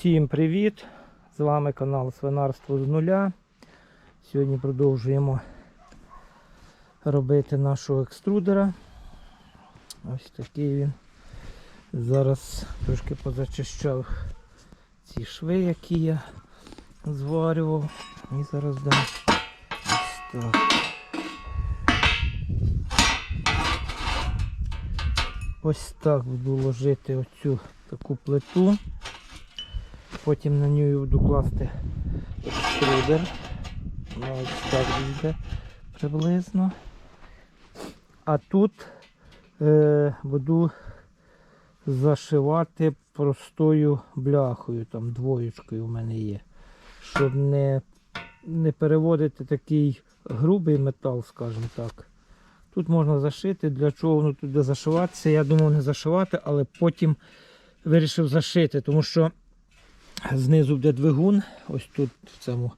Всім привіт! З вами канал Свинарство з нуля. Сьогодні продовжуємо робити нашого екструдера. Ось такий він. Зараз трошки позачищав ці шви, які я зварював. І зараз дам ось так. Ось так буду ложити оцю таку плиту. Потім на нього буду класти екструдер. Ось так буде приблизно. А тут е, буду зашивати простою бляхою, там двоєчкою у мене є. Щоб не, не переводити такий грубий метал, скажімо так. Тут можна зашити, для чого воно буде зашиватися. Я думав не зашивати, але потім вирішив зашити, тому що знизу буде двигун, ось тут в цьому.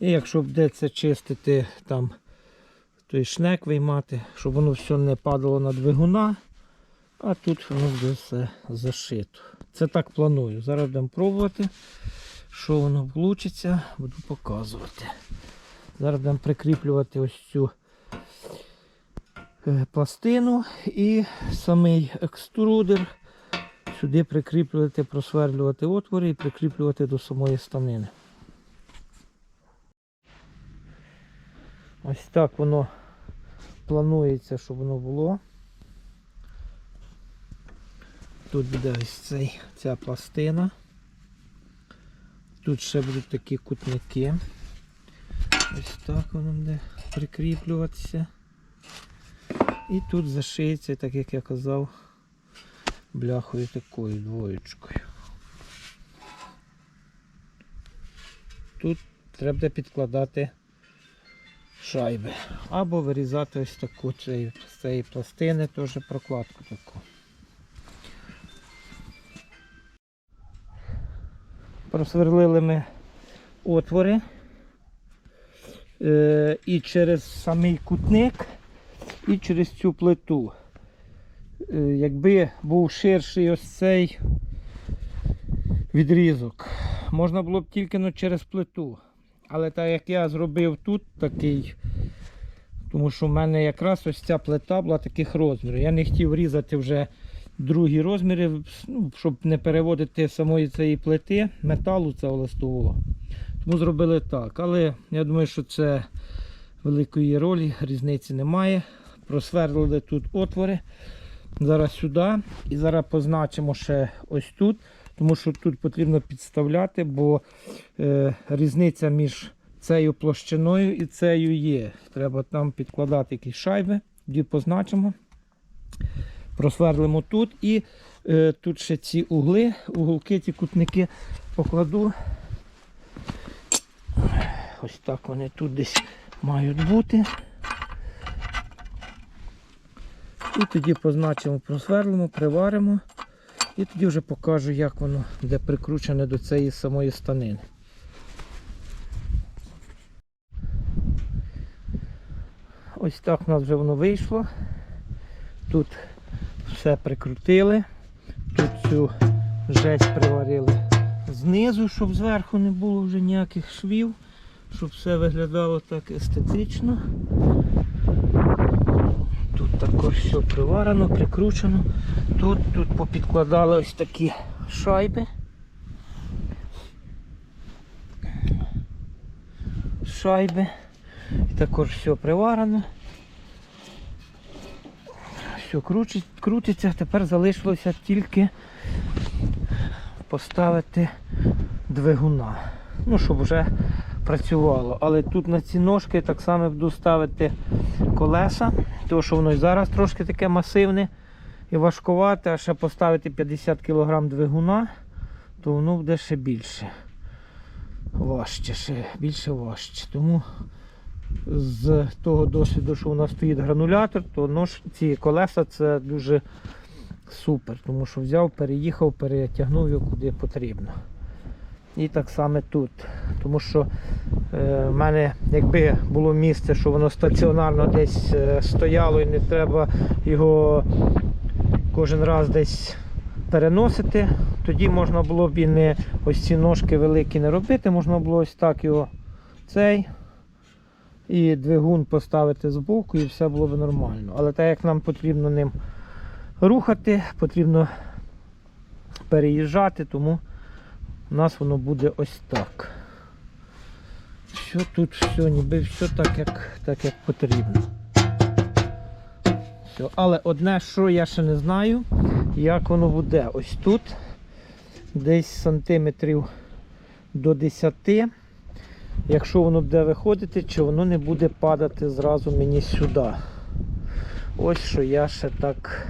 І якщо буде це чистити, там той шнек виймати, щоб воно все не падало на двигуна, а тут воно буде все зашито. Це так планую. Зараз будемо пробувати, що воно вийде, буду показувати. Зараз будемо прикріплювати ось цю е, пластину і самий екструдер сюди прикріплювати, просверлювати отвори і прикріплювати до самої станини. Ось так воно планується, щоб воно було. Тут буде ось цей, ця пластина. Тут ще будуть такі кутники. Ось так воно буде прикріплюватися. І тут зашиється, так як я казав, бляхою такою двоєчкою. Тут треба підкладати шайби. Або вирізати ось таку з цієї пластини теж прокладку таку. Просверлили ми отвори. Е, і через самий кутник, і через цю плиту. Е, якби був ширший ось цей відрізок, можна було б тільки ну, через плиту. Але так як я зробив тут такий, тому що в мене якраз ось ця плита була таких розмірів. Я не хотів різати вже другі розміри, ну, щоб не переводити самої цієї плити металу цього листового. Тому зробили так. Але я думаю, що це великої ролі, різниці немає. Просверлили тут отвори. Зараз сюди. І зараз позначимо ще ось тут, тому що тут потрібно підставляти, бо е, різниця між цією площиною і цією є. Треба там підкладати якісь шайби, тоді позначимо. Просверлимо тут і е, тут ще ці угли, уголки, ці кутники покладу. Ось так вони тут десь мають бути. І тоді позначимо, просверлимо, приваримо. І тоді вже покажу, як воно буде прикручене до цієї самої станини. Ось так у нас вже воно вийшло. Тут все прикрутили. Тут цю жесть приварили знизу, щоб зверху не було вже ніяких швів, щоб все виглядало так естетично. Також все приварено, прикручено. Тут, тут попідкладали ось такі шайби. Шайби. І також все приварено. Все крутить, крутиться, тепер залишилося тільки поставити двигуна. Ну, щоб вже працювало. Але тут на ці ножки так само буду ставити колеса, тому що воно і зараз трошки таке масивне і важкувате, а ще поставити 50 кг двигуна, то воно буде ще більше. Важче, ще більше важче. Тому з того досвіду, що у нас стоїть гранулятор, то нож, ці колеса це дуже супер, тому що взяв, переїхав, перетягнув його куди потрібно. І так само тут. Тому що е, в мене, якби було місце, що воно стаціонарно десь е, стояло і не треба його кожен раз десь переносити. Тоді можна було б і не ось ці ножки великі не робити, можна було ось так його цей і двигун поставити збоку і все було б нормально. Але так як нам потрібно ним рухати, потрібно переїжджати, тому у нас воно буде ось так. Що тут все, ніби все так, як, так, як потрібно. Все. Але одне, що я ще не знаю, як воно буде. Ось тут десь сантиметрів до 10. Якщо воно буде виходити, чи воно не буде падати зразу мені сюди. Ось що я ще так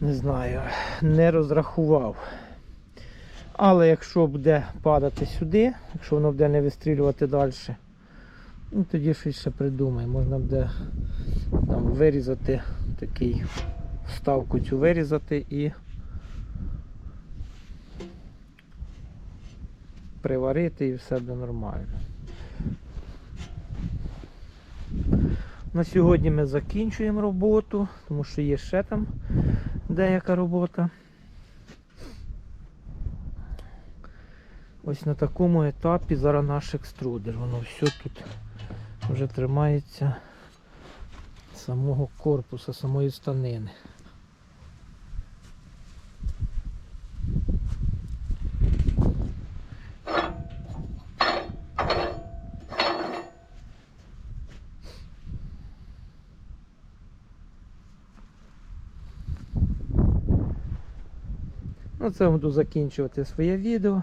не знаю, не розрахував. Але якщо буде падати сюди, якщо воно буде не вистрілювати далі, ну тоді щось ще придумає. Можна буде там вирізати такий вставку цю вирізати і приварити і все буде нормально. На сьогодні ми закінчуємо роботу, тому що є ще там деяка робота. Ось на такому етапі зараз наш екструдер. Воно все тут вже тримається самого корпуса, самої станини. На цьому буду закінчувати своє відео.